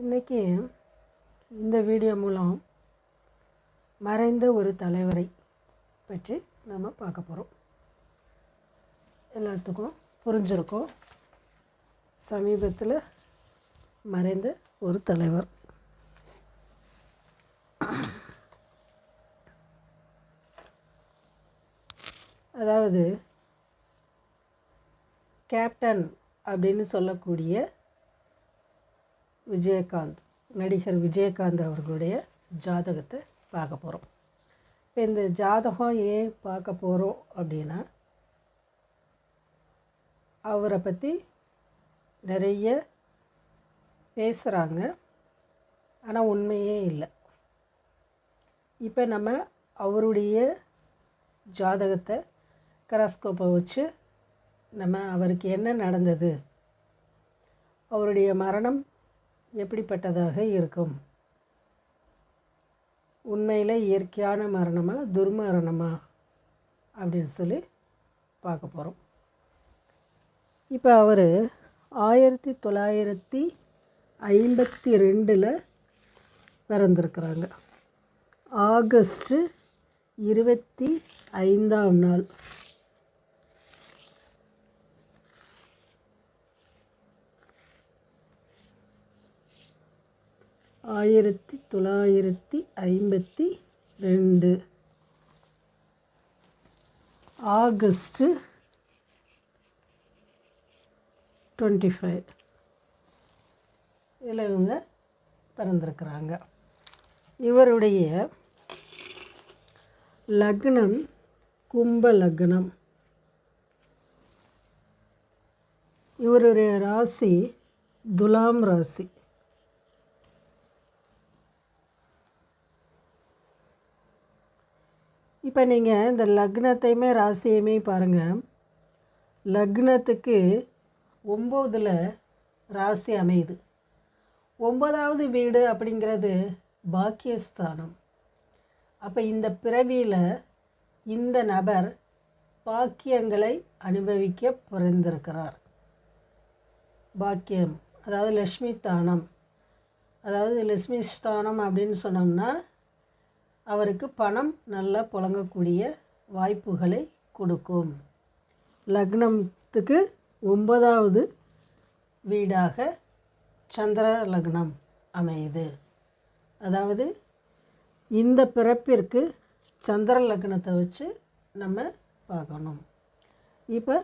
இன்றைக்கி இந்த வீடியோ மூலம் மறைந்த ஒரு தலைவரை பற்றி நம்ம பார்க்க போகிறோம் எல்லாத்துக்கும் புரிஞ்சிருக்கோம். சமீபத்தில் மறைந்த ஒரு தலைவர். அதாவது கேப்டன் அப்படின்னு சொல்லக்கூடிய விஜயகாந்த் நடிகர் விஜயகாந்த் அவர்களுடைய ஜாதகத்தை பார்க்க போகிறோம் இப்போ இந்த ஜாதகம் ஏன் பார்க்க போகிறோம் அப்படின்னா அவரை பற்றி நிறைய பேசுகிறாங்க ஆனால் உண்மையே இல்லை. இப்போ நம்ம அவருடைய ஜாதகத்தை கராஸ்கோப்பை வச்சு நம்ம அவருக்கு என்ன நடந்தது அவருடைய மரணம் எப்படிப்பட்டதாக இருக்கும்? உண்மையில் இயற்கையான மரணமா துர்மரணமா? அப்படின்னு சொல்லி பார்க்க போகிறோம் இப்போ அவர் ஆயிரத்தி தொள்ளாயிரத்தி ஐம்பத்தி ரெண்டில் பிறந்திருக்கிறாங்க. ஆகஸ்ட்டு இருபத்தி ஐந்தாம் நாள். ஆயிரத்தி தொள்ளாயிரத்தி ஐம்பத்தி ரெண்டு. ஆகஸ்ட்டு டுவெண்ட்டி ஃபைவ் இதில் இவங்க பிறந்திருக்கிறாங்க. இவருடைய லக்னம் கும்ப லக்னம். இவருடைய ராசி துலாம் ராசி. இப்போ நீங்கள் இந்த லக்னத்தையுமே ராசியுமே பாருங்கள் லக்னத்துக்கு ஒம்போதில் ராசி அமையுது. ஒம்பதாவது வீடு அப்படிங்கிறது பாக்கியஸ்தானம். அப்போ இந்த பிறவியில் இந்த நபர் பாக்கியங்களை அனுபவிக்க பிறந்திருக்கிறார். பாக்கியம் அதாவது லக்ஷ்மி தானம் அதாவது லக்ஷ்மி ஸ்தானம் அப்படின்னு சொன்னோம்னா அவருக்கு பணம் நல்லா புழங்கக்கூடிய வாய்ப்புகளை கொடுக்கும். லக்னத்துக்கு ஒன்பதாவது வீடாக சந்திர லக்னம் அமையுது. அதாவது இந்த பிறப்பிற்கு சந்திர லக்னத்தை வச்சு நம்ம பார்க்கணும். இப்போ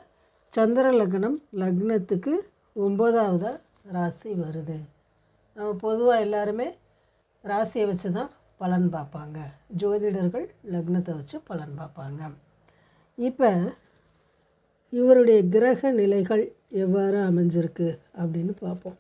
சந்திர லக்னம் லக்னத்துக்கு ஒம்பதாவதாக ராசி வருது. நம்ம பொதுவாக எல்லாருமே ராசியை வச்சு தான் பலன் பார்ப்பாங்க. ஜோதிடர்கள் லக்னத்தை வச்சு பலன் பார்ப்பாங்க. இப்போ இவருடைய கிரக நிலைகள் எவ்வாறு அமைஞ்சிருக்கு அப்படின்னு பார்ப்போம்.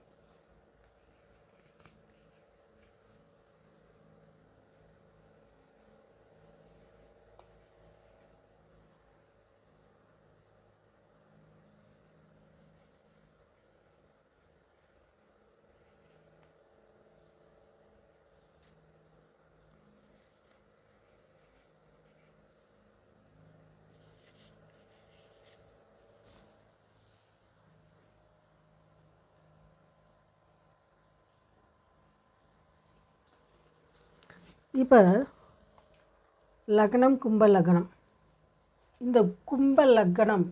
இப்போ லக்னம் கும்ப லக்னம். இந்த கும்ப லக்னம்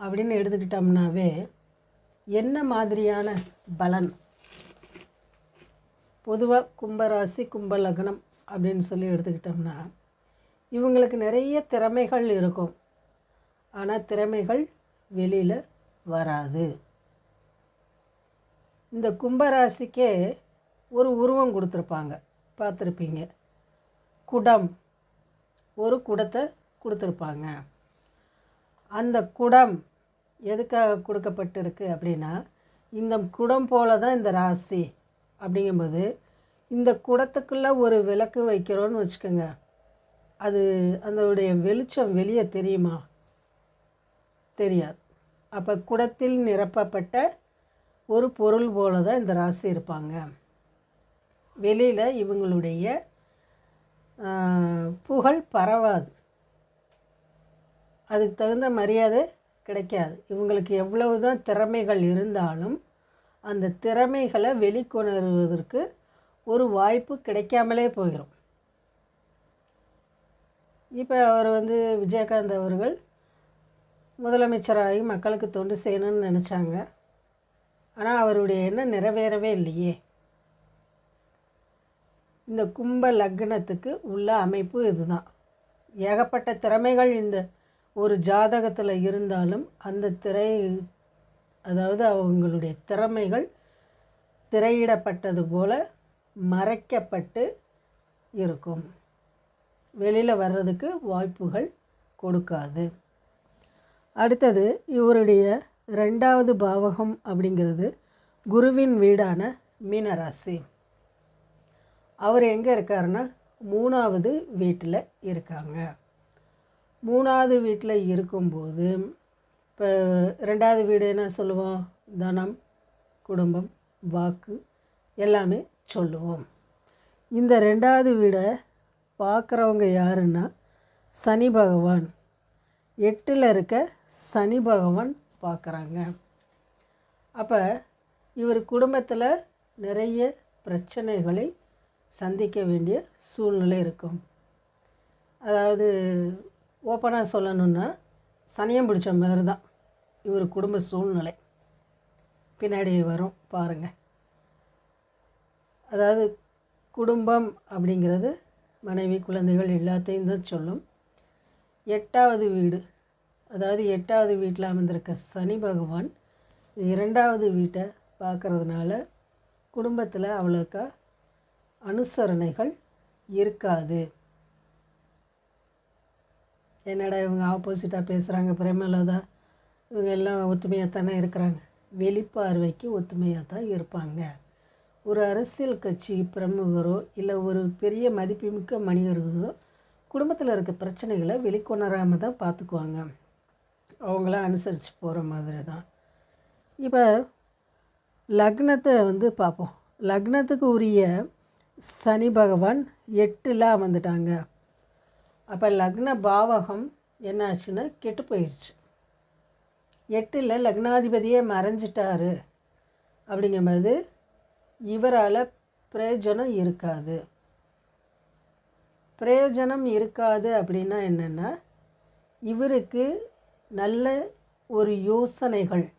அப்படின்னு எடுத்துக்கிட்டோம்னாவே என்ன மாதிரியான பலன்? பொதுவாக கும்பராசி கும்ப லக்னம் அப்படின்னு சொல்லி எடுத்துக்கிட்டோம்னா இவங்களுக்கு நிறைய திறமைகள் இருக்கும். ஆனால் திறமைகள் வெளியில் வராது. இந்த கும்பராசிக்கே ஒரு உருவம் கொடுத்துருப்பாங்க. பார்த்துருப்பீங்க. குடம். ஒரு குடத்தை கொடுத்துருப்பாங்க. அந்த குடம் எதுக்காக கொடுக்கப்பட்டிருக்கு அப்படின்னா இந்த குடம் போல தான் இந்த ராசி அப்படிங்கும்போது இந்த குடத்துக்குள்ளே ஒரு விளக்கு வைக்கிறோன்னு வச்சுக்கோங்க. அது அதனுடைய வெளிச்சம் வெளியே தெரியுமா? தெரியாது. அப்போ குடத்தில் நிரப்பப்பட்ட ஒரு பொருள் போல தான் இந்த ராசி இருப்பாங்க. வெளியில் இவங்களுடைய புகழ் பரவாது. அதுக்கு தகுந்த மரியாதை கிடைக்காது. இவங்களுக்கு எவ்வளவு தான் திறமைகள் இருந்தாலும் அந்த திறமைகளை வெளிக்கொணர்வதற்கு ஒரு வாய்ப்பு கிடைக்காமலே போயிடும் இப்போ அவர் வந்து விஜயகாந்த் அவர்கள் முதலமைச்சராகி மக்களுக்கு தொண்டு செய்யணும்னு நினச்சாங்க. ஆனால் அவருடைய எண்ணம் நிறைவேறவே இல்லையே. இந்த கும்ப லக்னத்துக்கு உள்ள அமைப்பு இதுதான். ஏகப்பட்ட திறமைகள் இந்த ஒரு ஜாதகத்தில் இருந்தாலும் அந்த திரை அதாவது அவங்களுடைய திறமைகள் திரையிடப்பட்டது போல மறைக்கப்பட்டு இருக்கும். வெளியில் வர்றதுக்கு வாய்ப்புகள் கொடுக்காது. அடுத்தது இவருடைய ரெண்டாவது பாவகம் அப்படிங்கிறது குருவின் வீடான மீனராசி. அவர் எங்கே இருக்காருன்னா மூணாவது வீட்டில் இருக்காங்க. மூணாவது வீட்டில் இருக்கும்போது இப்போ ரெண்டாவது வீடு என்ன சொல்லுவோம்? தனம் குடும்பம் வாக்கு எல்லாமே சொல்லுவோம். இந்த ரெண்டாவது வீடை பார்க்குறவங்க யாருன்னா சனி பகவான். எட்டில் இருக்க சனி பகவான் பார்க்குறாங்க அப்போ இவர் குடும்பத்தில் நிறைய பிரச்சனைகளை சந்திக்க வேண்டிய சூழ்நிலை இருக்கும். அதாவது ஓப்பனாக சொல்லணுன்னா சனியம் பிடிச்ச மாதிரி தான். இவர் குடும்ப சூழ்நிலை. பின்னாடி வரும் பாருங்கள் அதாவது குடும்பம் அப்படிங்கிறது மனைவி குழந்தைகள் எல்லாத்தையும் தான் சொல்லும். எட்டாவது வீடு. அதாவது எட்டாவது வீட்டில் அமர்ந்திருக்க சனி பகவான் இரண்டாவது வீட்டை பார்க்குறதுனால குடும்பத்தில் அவ்வளோக்கா அனுசரணைகள் இருக்காது. என்னடா இவங்க ஆப்போசிட்டாக பேசுகிறாங்க பிரேமலதா. இவங்க எல்லாம் ஒத்துமையாக தானே இருக்கிறாங்க. வெளிப்பார்வைக்கு ஒத்துமையாக தான் இருப்பாங்க. ஒரு அரசியல் கட்சி பிரமுகரோ இல்லை ஒரு பெரிய மதிப்புமிக்க மனிதர்களோ குடும்பத்தில் இருக்க பிரச்சனைகளை வெளிக்கொணராமல் தான் பார்த்துக்குவாங்க அவங்கள அனுசரித்து போகிற மாதிரி தான் இப்போ லக்னத்தை வந்து பார்ப்போம் லக்னத்துக்கு உரிய சனி பகவான் எட்டில் அமர்ந்துட்டாங்க. அப்போ லக்ன பாவகம் என்னாச்சுன்னா கெட்டு போயிடுச்சு எட்டில் லக்னாதிபதியே மறைஞ்சிட்டாரு. அப்படிங்கும்போது இவரால் பிரயோஜனம் இருக்காது. பிரயோஜனம் இருக்காது அப்படின்னா என்னென்னா இவருக்கு நல்ல ஒரு யோசனைகள்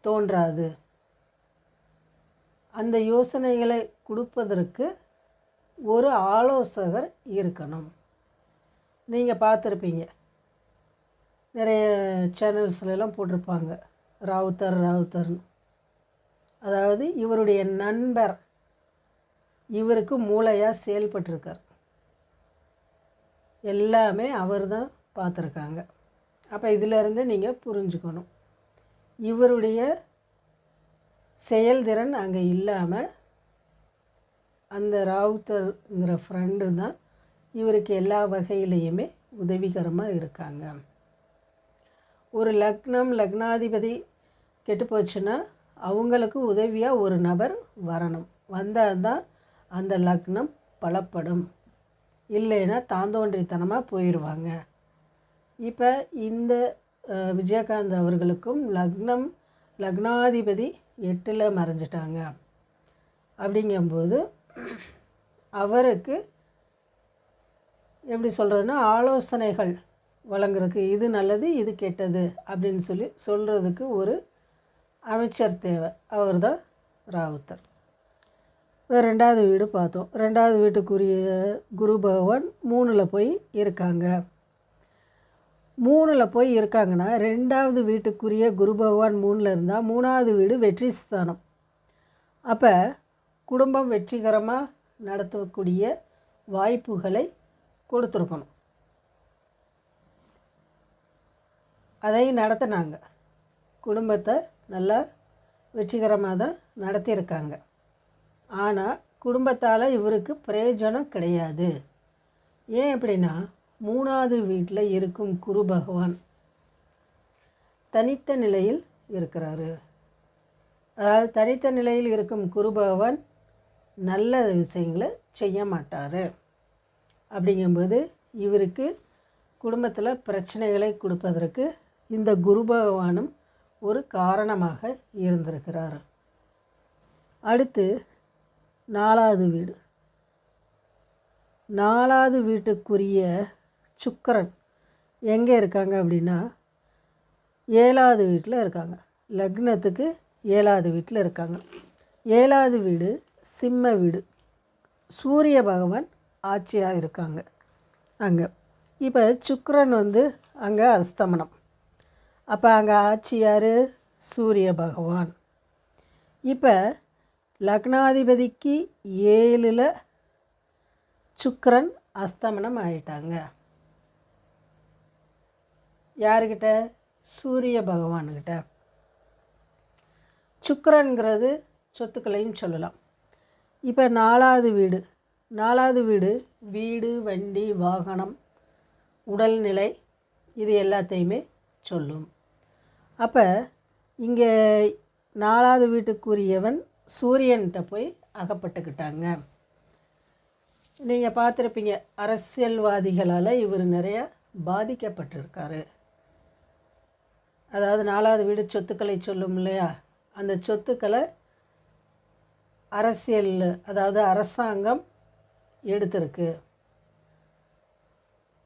தோன்றாது. அந்த யோசனைகளை கொடுப்பதற்கு ஒரு ஆலோசகர் இருக்கணும். நீங்கள் பார்த்துருப்பீங்க. நிறைய சேனல்ஸ்லாம் போட்டிருப்பாங்க. ராவுத்தர் ராவுத்தர்னு. அதாவது இவருடைய நண்பர் இவருக்கு மூளையாக செயல்பட்டிருக்கார். எல்லாமே அவர் தான் பார்த்துருக்காங்க. அப்போ இதிலேருந்து நீங்கள் புரிஞ்சுக்கணும். இவருடைய செயல்திறன் அங்கே இல்லாமல் அந்த ராவுத்தருங்கிற ஃப்ரெண்டு தான் இவருக்கு எல்லா வகையிலையுமே உதவிகரமாக இருக்காங்க. ஒரு லக்னம் லக்னாதிபதி கெட்டு போச்சுன்னா அவங்களுக்கு உதவியாக ஒரு நபர் வரணும். வந்தால் தான் அந்த லக்னம் பலப்படும். இல்லைன்னா தாந்தோன்றித்தனமாக போயிடுவாங்க இப்போ இந்த விஜயகாந்த் அவர்களுக்கும் லக்னம் லக்னாதிபதி எட்டில் மறைஞ்சிட்டாங்க. அப்படிங்கும்போது அவருக்கு எப்படி சொல்கிறதுனா ஆலோசனைகள் வழங்குறதுக்கு இது நல்லது இது கெட்டது அப்படின்னு சொல்லி சொல்கிறதுக்கு ஒரு அமைச்சர் தேவை. அவர் தான் ராவுத்தர். இப்போ ரெண்டாவது வீடு பார்த்தோம். ரெண்டாவது வீட்டுக்குரிய குரு பகவான் மூணில் போய் இருக்காங்க. மூணில் போய் இருக்காங்கன்னா ரெண்டாவது வீட்டுக்குரிய குரு பகவான் மூணில் இருந்தால் மூணாவது வீடு வெற்றி ஸ்தானம். அப்போ குடும்பம் வெற்றிகரமாக நடத்தக்கூடிய வாய்ப்புகளை கொடுத்துருக்கணும். அதை நடத்தினாங்க. குடும்பத்தை நல்லா வெற்றிகரமாக தான் நடத்தியிருக்காங்க. ஆனால் குடும்பத்தால் இவருக்கு பிரயோஜனம் கிடையாது. ஏன் அப்படின்னா மூணாவது வீட்டில் இருக்கும் குரு பகவான் தனித்த நிலையில் இருக்கிறாரு. அதாவது தனித்த நிலையில் இருக்கும் குரு பகவான் நல்ல விஷயங்களை செய்ய மாட்டார். அப்படிங்கும்போது இவருக்கு குடும்பத்தில் பிரச்சனைகளை கொடுப்பதற்கு இந்த குரு பகவானும் ஒரு காரணமாக இருந்திருக்கிறார். அடுத்து நாலாவது வீடு. நாலாவது வீட்டுக்குரிய சுக்கரன் எங்கே இருக்காங்க அப்படின்னா ஏழாவது வீட்டில் இருக்காங்க. லக்னத்துக்கு ஏழாவது வீட்டில் இருக்காங்க. ஏழாவது வீடு சிம்ம வீடு. சூரிய பகவான் ஆட்சியாக இருக்காங்க. அங்கே. இப்போ சுக்கரன் வந்து அங்கே அஸ்தமனம். அப்போ அங்கே ஆட்சியார் சூரிய பகவான். இப்போ லக்னாதிபதிக்கு ஏழில் சுக்கரன் அஸ்தமனம் ஆயிட்டாங்க. யாருக்கிட்ட சூரிய பகவான்கிட்ட. சுக்கரன்கிறது சொத்துக்களையும் சொல்லலாம். இப்போ நாலாவது வீடு. நாலாவது வீடு வீடு வண்டி வாகனம் உடல்நிலை இது எல்லாத்தையுமே சொல்லும். அப்போ இங்கே நாலாவது வீட்டுக்குரியவன் சூரியன்கிட்ட போய் அகப்பட்டுக்கிட்டாங்க. நீங்கள் பார்த்துருப்பீங்க அரசியல்வாதிகளால் இவர் நிறைய பாதிக்கப்பட்டிருக்காரு. அதாவது நாலாவது வீடு சொத்துக்களை சொல்லும் இல்லையா? அந்த சொத்துக்களை அரசியல் அதாவது அரசாங்கம் எடுத்திருக்கு.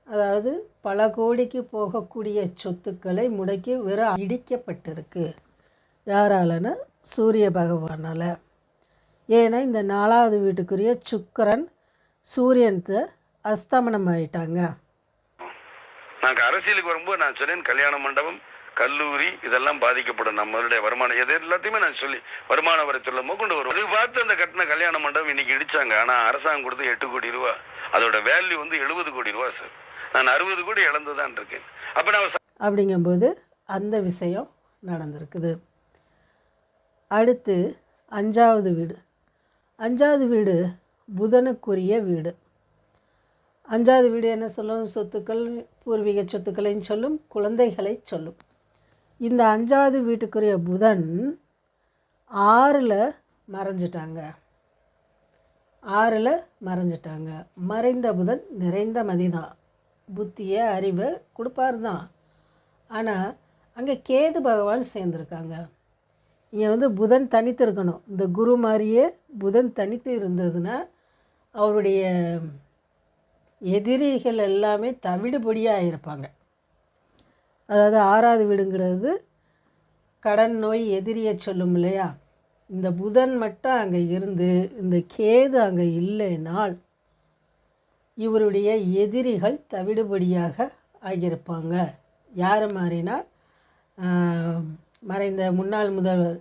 அதாவது பல கோடிக்கு போகக்கூடிய சொத்துக்களை முடக்கி விர இடிக்கப்பட்டிருக்கு. யாராலன்னா சூரிய பகவானால். ஏன்னா இந்த நாலாவது வீட்டுக்குரிய சுக்கரன் சூரியன்கிட்ட அஸ்தமனம் ஆயிட்டாங்க நாங்கள் அரசியலுக்கு வரும்போது நான் சொன்னேன் கல்யாண மண்டபம் கல்லூரி இதெல்லாம் பாதிக்கப்படும். நம்மளுடைய வருமானம் எது எல்லாத்தையுமே நான் சொல்லி வருமான வரை சொல்ல கொண்டு வரும் அது பார்த்து அந்த கட்டின கல்யாண மண்டபம் இன்னைக்கு இடிச்சாங்க. ஆனால் அரசாங்கம் கொடுத்து எட்டு கோடி ரூபா. அதோட வேல்யூ வந்து எழுபது கோடி ரூபா சார் நான் அறுபது கோடி இழந்து தான் இருக்கேன். அப்போ நான் அப்படிங்கும்போது அந்த விஷயம் நடந்திருக்குது. அடுத்து அஞ்சாவது வீடு. அஞ்சாவது வீடு புதனுக்குரிய வீடு. அஞ்சாவது வீடு என்ன சொல்லும்? சொத்துக்கள் பூர்வீக சொத்துக்களையும் சொல்லும் குழந்தைகளை சொல்லும். இந்த அஞ்சாவது வீட்டுக்குரிய புதன் ஆறில் மறைஞ்சிட்டாங்க. ஆறில் மறைஞ்சிட்டாங்க. மறைந்த புதன் நிறைந்த மதிதான். புத்தியை அறிவை கொடுப்பாரு தான் ஆனால் அங்கே கேது பகவான் சேர்ந்துருக்காங்க. இங்கே வந்து புதன் தனித்து இருக்கணும் இந்த குரு மாதிரியே புதன் தனித்து இருந்ததுன்னா அவருடைய எதிரிகள் எல்லாமே தவிடுபடியாக இருப்பாங்க. அதாவது ஆறாவது வீடுங்கிறது கடன் நோய் எதிரியை சொல்லும் இல்லையா? இந்த புதன் மட்டும் அங்கே இருந்து இந்த கேது அங்கே இல்லைனால் இவருடைய எதிரிகள் தவிடுபடியாக ஆகியிருப்பாங்க. யார் மாதிரினா மறைந்த முன்னாள் முதல்வர்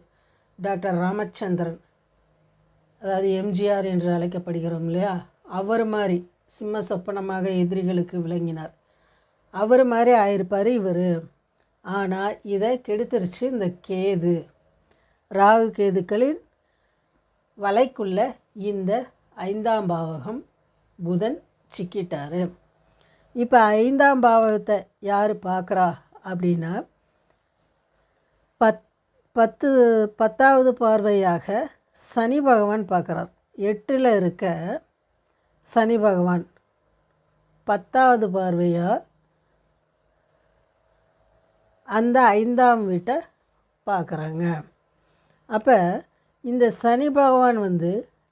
டாக்டர் ராமச்சந்திரன் அதாவது எம்ஜிஆர் என்று அழைக்கப்படுகிறோம் இல்லையா? அவர் மாதிரி சிம்ம சொப்பனமாக எதிரிகளுக்கு விளங்கினார். அவர் மாதிரி ஆயிருப்பார் இவர். ஆனால் இதை கெடுத்துருச்சு இந்த கேது. ராகு கேதுக்களின் வலைக்குள்ள இந்த ஐந்தாம் பாவகம் புதன் சிக்கிட்டார். இப்போ ஐந்தாம் பாவகத்தை யார் பார்க்குறா அப்படின்னா பத் பத்து பத்தாவது பார்வையாக சனி பகவான் பார்க்குறார் எட்டில் இருக்க சனி பகவான் பத்தாவது பார்வையாக அந்த ஐந்தாம் வீட்டை பார்க்குறாங்க அப்போ இந்த சனி பகவான் வந்து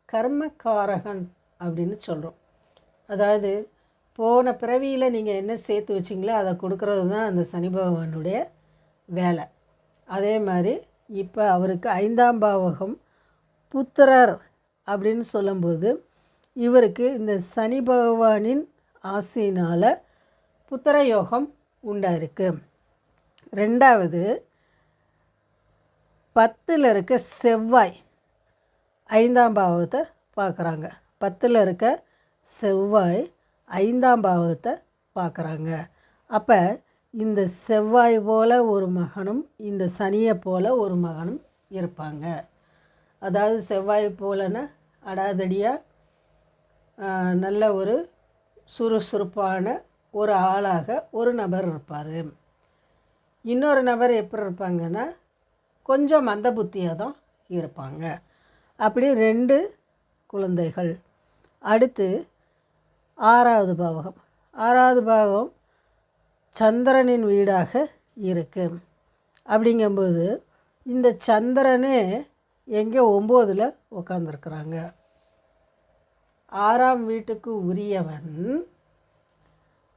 கர்மக்காரகன் அப்படின்னு சொல்கிறோம் அதாவது போன பிறவியில் நீங்கள் என்ன சேர்த்து வச்சிங்களோ அதை கொடுக்கறது தான் அந்த சனி பகவானுடைய வேலை. அதே மாதிரி இப்போ அவருக்கு ஐந்தாம் பாவகம் புத்திரர் அப்படின்னு சொல்லும்போது இவருக்கு இந்த சனி பகவானின் ஆசையினால் புத்திர யோகம் உண்டாயிருக்கு. ரெண்டாவது பத்தில் இருக்க செவ்வாய் ஐந்தாம் பாவத்தை பார்க்குறாங்க. பத்தில் இருக்க செவ்வாய் ஐந்தாம் பாவத்தை பார்க்குறாங்க. அப்போ இந்த செவ்வாய் போல் ஒரு மகனும் இந்த சனியை போல் ஒரு மகனும் இருப்பாங்க. அதாவது செவ்வாய் போலன்னா அடாதடியாக நல்ல ஒரு சுறுசுறுப்பான ஒரு ஆளாக ஒரு நபர் இருப்பார். இன்னொரு நபர் எப்படி இருப்பாங்கன்னா கொஞ்சம் மந்த புத்தியாக தான் இருப்பாங்க. அப்படி ரெண்டு குழந்தைகள். அடுத்து ஆறாவது பாவகம். ஆறாவது பாவம் சந்திரனின் வீடாக இருக்குது அப்படிங்கும்போது இந்த சந்திரனே எங்கே ஒம்போதில் உட்காந்துருக்குறாங்க ஆறாம் வீட்டுக்கு உரியவன்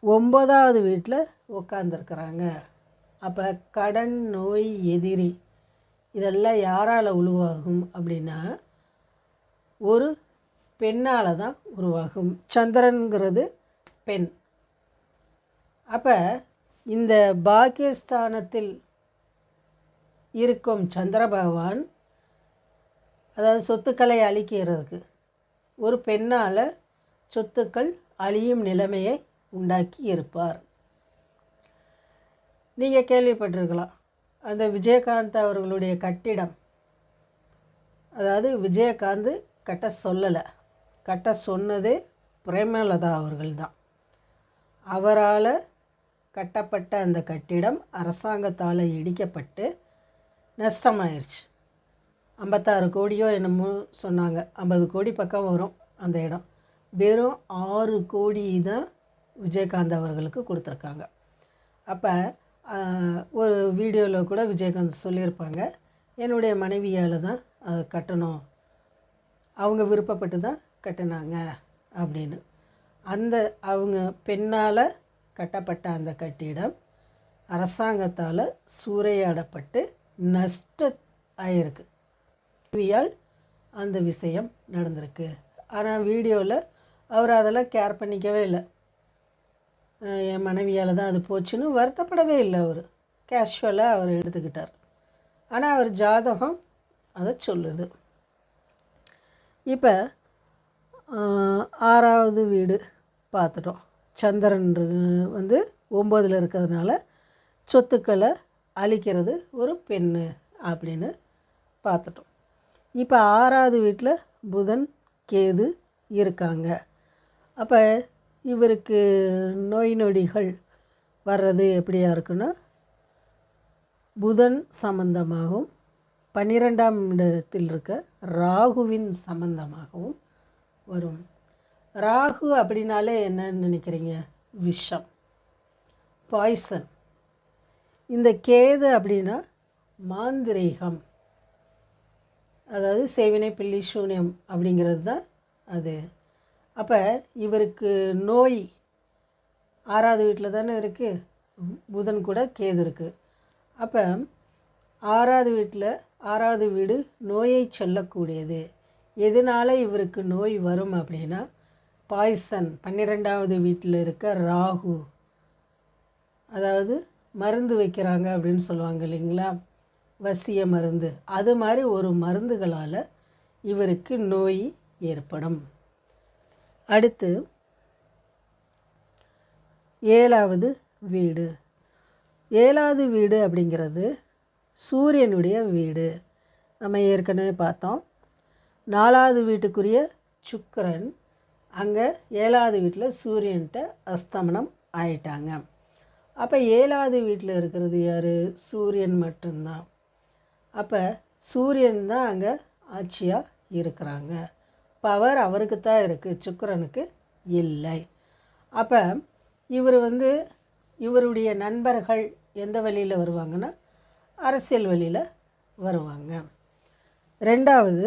ஒன்பதாவது வீட்டில் உட்காந்துருக்குறாங்க அப்போ கடன் நோய் எதிரி இதெல்லாம் யாரால் உருவாகும் அப்படின்னா ஒரு பெண்ணால் தான் உருவாகும். சந்திரனுங்கிறது பெண். அப்போ இந்த பாக்கியஸ்தானத்தில் இருக்கும் சந்திர பகவான் அதாவது சொத்துக்களை அழிக்கிறதுக்கு ஒரு பெண்ணால் சொத்துக்கள் அழியும் நிலைமையை உண்டாக்கி இருப்பார். நீங்கள் கேள்விப்பட்டிருக்கலாம். அந்த விஜயகாந்த் அவர்களுடைய கட்டிடம். அதாவது விஜயகாந்த் கட்ட சொல்லலை. கட்ட சொன்னதே பிரேமலதா அவர்கள் தான் அவரால் கட்டப்பட்ட அந்த கட்டிடம் அரசாங்கத்தால் இடிக்கப்பட்டு நஷ்டமாயிருச்சு. ஐம்பத்தாறு கோடியோ என்னமோ சொன்னாங்க. ஐம்பது கோடி பக்கம் வரும் அந்த இடம். வெறும் ஆறு கோடி தான் விஜயகாந்த் அவர்களுக்கு கொடுத்துருக்காங்க. அப்போ ஒரு வீடியோவில் கூட விஜயகாந்த் சொல்லியிருப்பாங்க. என்னுடைய மனைவியால் தான் அதை கட்டணும். அவங்க விருப்பப்பட்டு தான் கட்டினாங்க அப்படின்னு. அந்த அவங்க பெண்ணால் கட்டப்பட்ட அந்த கட்டிடம் அரசாங்கத்தால் சூறையாடப்பட்டு நஷ்ட ஆயிருக்கு மனைவியால் அந்த விஷயம் நடந்திருக்கு. ஆனால் வீடியோவில் அவர் அதெல்லாம் கேர் பண்ணிக்கவே இல்லை. என் மனைவியால் தான் அது போச்சுன்னு வருத்தப்படவே இல்லை அவர். கேஷுவலாக அவர் எடுத்துக்கிட்டார். ஆனால் அவர் ஜாதகம் அதை சொல்லுது. இப்போ ஆறாவது வீடு பார்த்துட்டோம். சந்திரன் வந்து ஒம்போதில் இருக்கிறதுனால சொத்துக்களை அழிக்கிறது ஒரு பெண்ணு அப்படின்னு பார்த்துட்டோம். இப்போ ஆறாவது வீட்டில் புதன் கேது இருக்காங்க. அப்போ இவருக்கு நோய் நொடிகள் வர்றது எப்படியா இருக்குன்னா புதன் சம்பந்தமாகவும் பன்னிரெண்டாம் இடத்தில் இருக்க ராகுவின் சம்பந்தமாகவும் வரும். ராகு அப்படின்னாலே என்னன்னு நினைக்கிறீங்க? விஷம் பாய்சன் இந்த கேது அப்படின்னா மாந்திரீகம். அதாவது சேவினை பில்லி சூன்யம் அப்படிங்கிறது தான் அது. அப்போ இவருக்கு நோய் ஆறாவது வீட்டில் தானே இருக்குது புதன் கூட கேது இருக்குது அப்போ ஆறாவது வீட்டில் ஆறாவது வீடு நோயை சொல்லக்கூடியது. எதனால் இவருக்கு நோய் வரும் அப்படின்னா பாய்சன் பன்னிரெண்டாவது வீட்டில் இருக்க ராகு. அதாவது மருந்து வைக்கிறாங்க அப்படின்னு சொல்லுவாங்க இல்லைங்களா? வசிய மருந்து. அது மாதிரி ஒரு மருந்துகளால் இவருக்கு நோய் ஏற்படும். அடுத்து ஏழாவது வீடு. ஏழாவது வீடு அப்படிங்கிறது சூரியனுடைய வீடு. நம்ம ஏற்கனவே பார்த்தோம். நாலாவது வீட்டுக்குரிய சுக்கரன் அங்கே ஏழாவது வீட்டில் சூரியன்கிட்ட அஸ்தமனம் ஆயிட்டாங்க. அப்போ ஏழாவது வீட்டில் இருக்கிறது யார்? சூரியன் மட்டும்தான். அப்போ சூரியன் தான் அங்கே ஆட்சியாக இருக்கிறாங்க. பவர் அவருக்கு தான் இருக்குது சுக்கரனுக்கு இல்லை. அப்போ இவர் வந்து இவருடைய நண்பர்கள் எந்த வழியில் வருவாங்கன்னா அரசியல் வழியில் வருவாங்க. ரெண்டாவது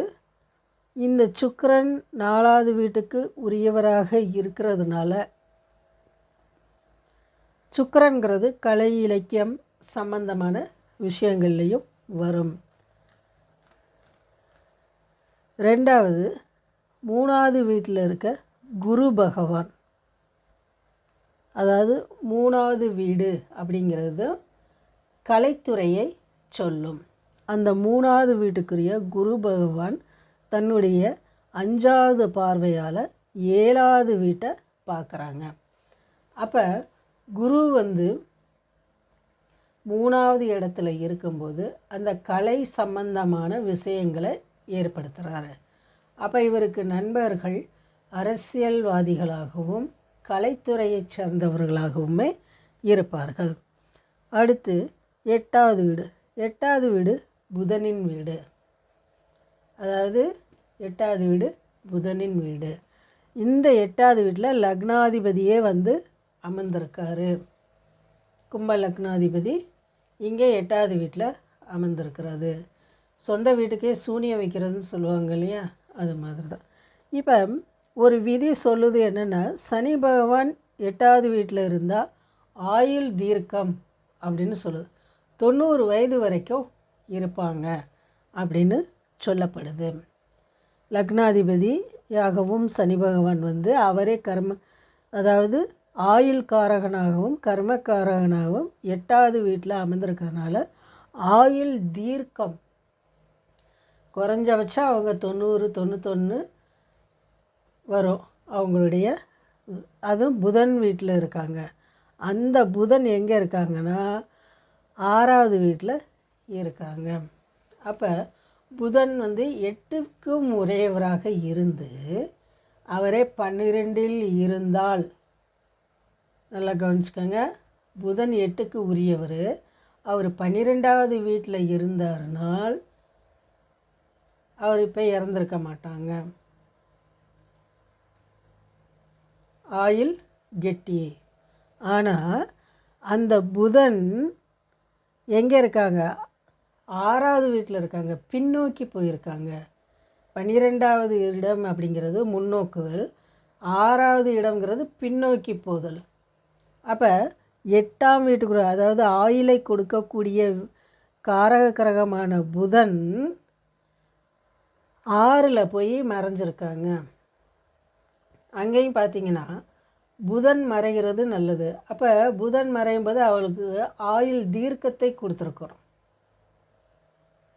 இந்த சுக்கரன் நாலாவது வீட்டுக்கு உரியவராக இருக்கிறதுனால சுக்கிரன்கிறது கலை இலக்கியம் சம்பந்தமான விஷயங்கள்லையும் வரும். ரெண்டாவது மூணாவது வீட்டில் இருக்க குரு பகவான். அதாவது மூணாவது வீடு அப்படிங்கிறது கலைத்துறையை சொல்லும். அந்த மூணாவது வீட்டுக்குரிய குரு பகவான் தன்னுடைய அஞ்சாவது பார்வையால் ஏழாவது வீட்டை பார்க்குறாங்க. அப்போ குரு வந்து மூணாவது இடத்துல இருக்கும்போது அந்த கலை சம்பந்தமான விஷயங்களை ஏற்படுத்துகிறாரு அப்போ இவருக்கு நண்பர்கள் அரசியல்வாதிகளாகவும் கலைத்துறையைச் சேர்ந்தவர்களாகவுமே இருப்பார்கள். அடுத்து எட்டாவது வீடு. எட்டாவது வீடு புதனின் வீடு. அதாவது எட்டாவது வீடு புதனின் வீடு. இந்த எட்டாவது வீட்டில் லக்னாதிபதியே வந்து அமர்ந்திருக்காரு. கும்ப லக்னாதிபதி இங்கே எட்டாவது வீட்டில் அமர்ந்திருக்கிறது சொந்த வீட்டுக்கே சூனியம் வைக்கிறதுன்னு சொல்லுவாங்க இல்லையா? அது மாதிரி தான் இப்போ ஒரு விதி சொல்லுது என்னென்னா சனி பகவான் எட்டாவது வீட்டில் இருந்தால் ஆயுள் தீர்க்கம் அப்படின்னு சொல்லுது. தொண்ணூறு வயது வரைக்கும் இருப்பாங்க அப்படின்னு சொல்லப்படுது. லக்னாதிபதியாகவும் சனி பகவான் வந்து அவரே கர்ம அதாவது ஆயுள் காரகனாகவும் கர்மக்காரகனாகவும் எட்டாவது வீட்டில் அமர்ந்திருக்கிறதுனால ஆயுள் தீர்க்கம் குறைஞ்சபட்சம் அவங்க தொண்ணூறு தொண்ணூத்தொன்று வரும் அவங்களுடைய அதுவும் புதன் வீட்டில் இருக்காங்க. அந்த புதன் எங்கே இருக்காங்கன்னா ஆறாவது வீட்டில் இருக்காங்க. அப்போ புதன் வந்து எட்டுக்கும் உரையவராக இருந்து அவரே பன்னிரெண்டில் இருந்தால் நல்லா கவனிச்சுக்கோங்க. புதன் எட்டுக்கு உரியவர். அவர் பன்னிரெண்டாவது வீட்டில் இருந்தாருனால் அவர் இப்போ இறந்துருக்க மாட்டாங்க. ஆயில் கெட்டி ஆனால் அந்த புதன் எங்கே இருக்காங்க? ஆறாவது வீட்டில் இருக்காங்க. பின்னோக்கி போயிருக்காங்க. பன்னிரெண்டாவது இடம் அப்படிங்கிறது முன்னோக்குதல். ஆறாவது இடம்ங்கிறது பின்னோக்கி போதல். அப்போ எட்டாம் வீட்டுக்குள்ள அதாவது ஆயிலை கொடுக்கக்கூடிய காரக கிரகமான புதன் ஆறில் போய் மறைஞ்சிருக்காங்க. அங்கேயும் பார்த்தீங்கன்னா புதன் மறைகிறது நல்லது. அப்போ புதன் மறையும் போது அவளுக்கு ஆயுள் தீர்க்கத்தை கொடுத்துருக்குறோம்.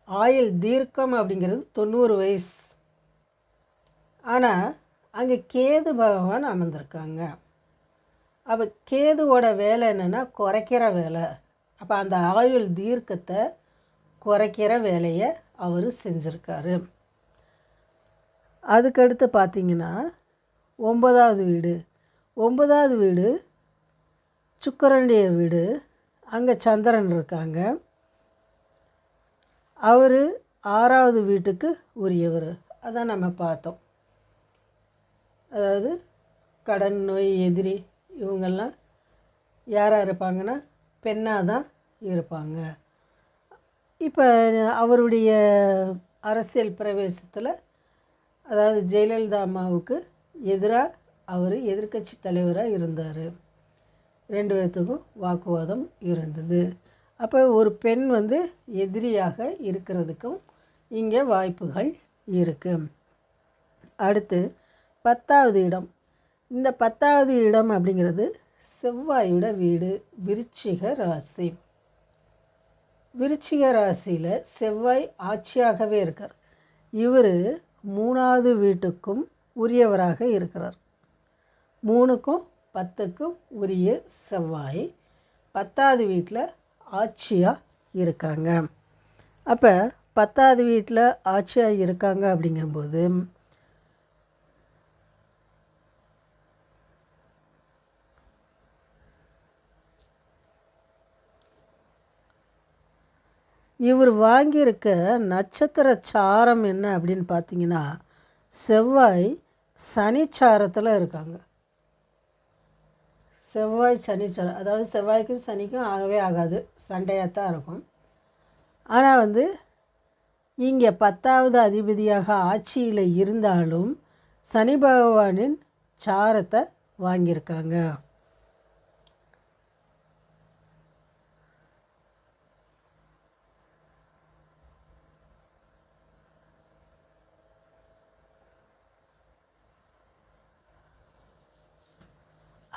ஆயுள் தீர்க்கம் அப்படிங்கிறது தொண்ணூறு வயசு. ஆனால் அங்கே கேது பகவான் அமர்ந்திருக்காங்க. அப்போ கேதுவோட வேலை என்னென்னா குறைக்கிற வேலை. அப்போ அந்த ஆயுள் தீர்க்கத்தை குறைக்கிற வேலையை அவர் செஞ்சுருக்காரு. அதுக்கடுத்து பார்த்தீங்கன்னா ஒன்பதாவது வீடு. ஒன்பதாவது வீடு சுக்கரனுடைய வீடு. அங்கே சந்திரன் இருக்காங்க. அவர் ஆறாவது வீட்டுக்கு உரியவர். அதான் நம்ம பார்த்தோம். அதாவது கடன் நோய் எதிரி இவங்கெல்லாம் யாராக இருப்பாங்கன்னா பெண்ணாக தான் இருப்பாங்க. இப்போ அவருடைய அரசியல் பிரவேசத்தில் அதாவது ஜெயலலிதா அம்மாவுக்கு எதிராக அவர் எதிர்க்கட்சி தலைவராக இருந்தார். ரெண்டு பேர்த்துக்கும் வாக்குவாதம் இருந்தது. அப்போ ஒரு பெண் வந்து எதிரியாக இருக்கிறதுக்கும் இங்கே வாய்ப்புகள் இருக்குது அடுத்து பத்தாவது இடம். இந்த பத்தாவது இடம் அப்படிங்கிறது செவ்வாயோட வீடு விருச்சிக ராசி. விருச்சிக ராசியில் செவ்வாய் ஆட்சியாகவே இருக்கார். இவர் மூணாவது வீட்டுக்கும் உரியவராக இருக்கிறார். மூணுக்கும் பத்துக்கும் உரிய செவ்வாய் பத்தாவது வீட்டில் ஆட்சியாக இருக்காங்க. அப்போ பத்தாவது வீட்டில் ஆட்சியாக இருக்காங்க அப்படிங்கும்போது இவர் வாங்கியிருக்க நட்சத்திர சாரம் என்ன அப்படின்னு பார்த்தீங்கன்னா செவ்வாய் சனிச்சாரத்தில் இருக்காங்க. செவ்வாய் சனிச்சாரம் அதாவது செவ்வாய்க்கும் சனிக்கும் ஆகவே ஆகாது சண்டையாக தான் இருக்கும். ஆனால் வந்து இங்கே பத்தாவது அதிபதியாக ஆட்சியில் இருந்தாலும் சனி பகவானின் சாரத்தை வாங்கியிருக்காங்க.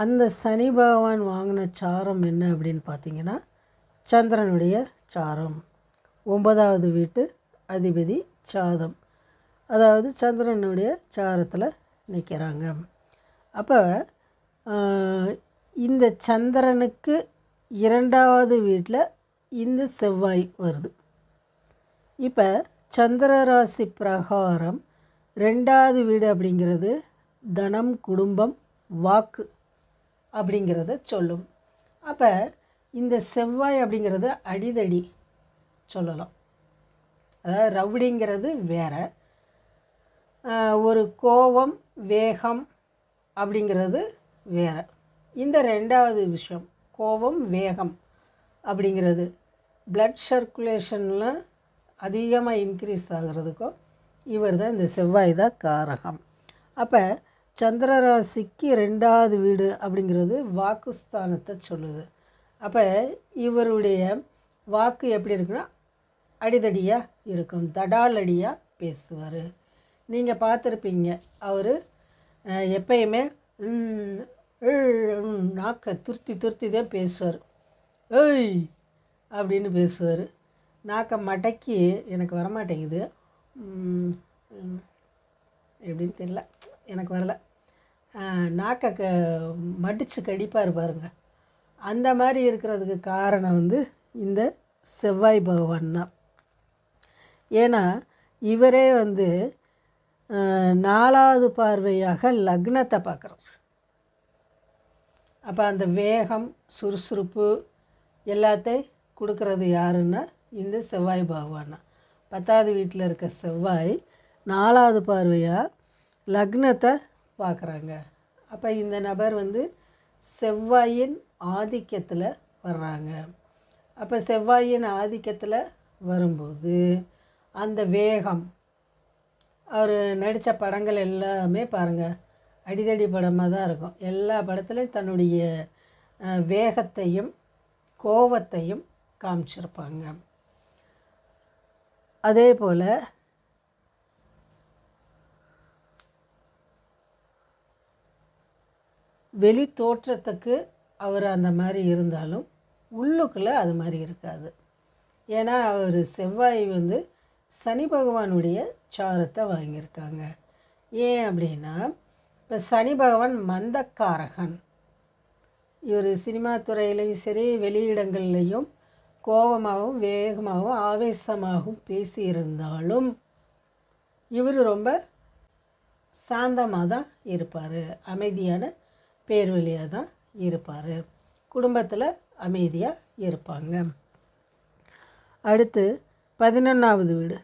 அந்த சனி பகவான் வாங்கின சாரம் என்ன அப்படின்னு பார்த்தீங்கன்னா சந்திரனுடைய சாரம். ஒன்பதாவது வீட்டு அதிபதி சாதம். அதாவது சந்திரனுடைய சாரத்தில் நிற்கிறாங்க அப்போ இந்த சந்திரனுக்கு இரண்டாவது வீட்டில் இந்த செவ்வாய் வருது. இப்போ சந்திர ராசி பிரகாரம் ரெண்டாவது வீடு அப்படிங்கிறது தனம் குடும்பம் வாக்கு. அப்படிங்கிறத சொல்லும். அப்போ இந்த செவ்வாய் அப்படிங்கிறது அடிதடி சொல்லலாம். அதாவது ரவுடிங்கிறது வேற. ஒரு கோபம் வேகம் அப்படிங்கிறது வேற. இந்த ரெண்டாவது விஷயம் கோபம் வேகம் அப்படிங்கிறது. பிளட் சர்க்குலேஷனில் அதிகமாக இன்க்ரீஸ் ஆகிறதுக்கும் இவர் தான் இந்த செவ்வாய் தான் காரகம். அப்போ சந்திர ராசிக்கு ரெண்டாவது வீடு அப்படிங்கிறது வாக்குஸ்தானத்தை சொல்லுது. அப்போ இவருடைய வாக்கு எப்படி இருக்குன்னா அடிதடியாக இருக்கும் தடாலடியாக பேசுவார். நீங்கள் பார்த்துருப்பீங்க அவர் எப்பயுமே நாக்கை துருத்தி துருத்தி தான் பேசுவார். ஏய் அப்படின்னு பேசுவார். நாக்கை மடக்கி எனக்கு வரமாட்டேங்குது. எப்படின்னு தெரியல எனக்கு வரல. நாக்கை க மடித்து கடிப்பார் பாருங்க. அந்த மாதிரி இருக்கிறதுக்கு காரணம் வந்து இந்த செவ்வாய் பகவான் தான். ஏன்னா இவரே வந்து நாலாவது பார்வையாக லக்னத்தை பார்க்குறார். அப்போ அந்த வேகம் சுறுசுறுப்பு எல்லாத்தையும் கொடுக்கறது யாருன்னா இந்த செவ்வாய் பகவான் தான். பத்தாவது வீட்டில் இருக்க செவ்வாய் நாலாவது பார்வையாக லக்னத்தை பார்க்குறாங்க. அப்போ இந்த நபர் வந்து செவ்வாயின் ஆதிக்கத்தில் வர்றாங்க. அப்போ செவ்வாயின் ஆதிக்கத்தில் வரும்போது அந்த வேகம் அவர் நடித்த படங்கள் எல்லாமே பாருங்கள் அடிதடி படமாக தான் இருக்கும். எல்லா படத்துலையும் தன்னுடைய வேகத்தையும் கோவத்தையும் காமிச்சிருப்பாங்க. அதே போல் வெளி தோற்றத்துக்கு அவர் அந்த மாதிரி இருந்தாலும் உள்ளுக்குள்ளே அது மாதிரி இருக்காது. ஏன்னா அவர் செவ்வாய் வந்து சனி பகவானுடைய சாரத்தை வாங்கியிருக்காங்க. ஏன் அப்படின்னா இப்போ சனி பகவான் மந்தக்காரகன். இவர் சினிமா துறையிலையும் சரி வெளியிடங்கள்லையும் கோபமாகவும் வேகமாகவும் ஆவேசமாகவும் பேசியிருந்தாலும் இவர் ரொம்ப சாந்தமாக தான் இருப்பார். அமைதியான பேர்வழியாக தான் இருப்பார். குடும்பத்தில் அமைதியாக இருப்பாங்க. அடுத்து பதினொன்றாவது வீடு.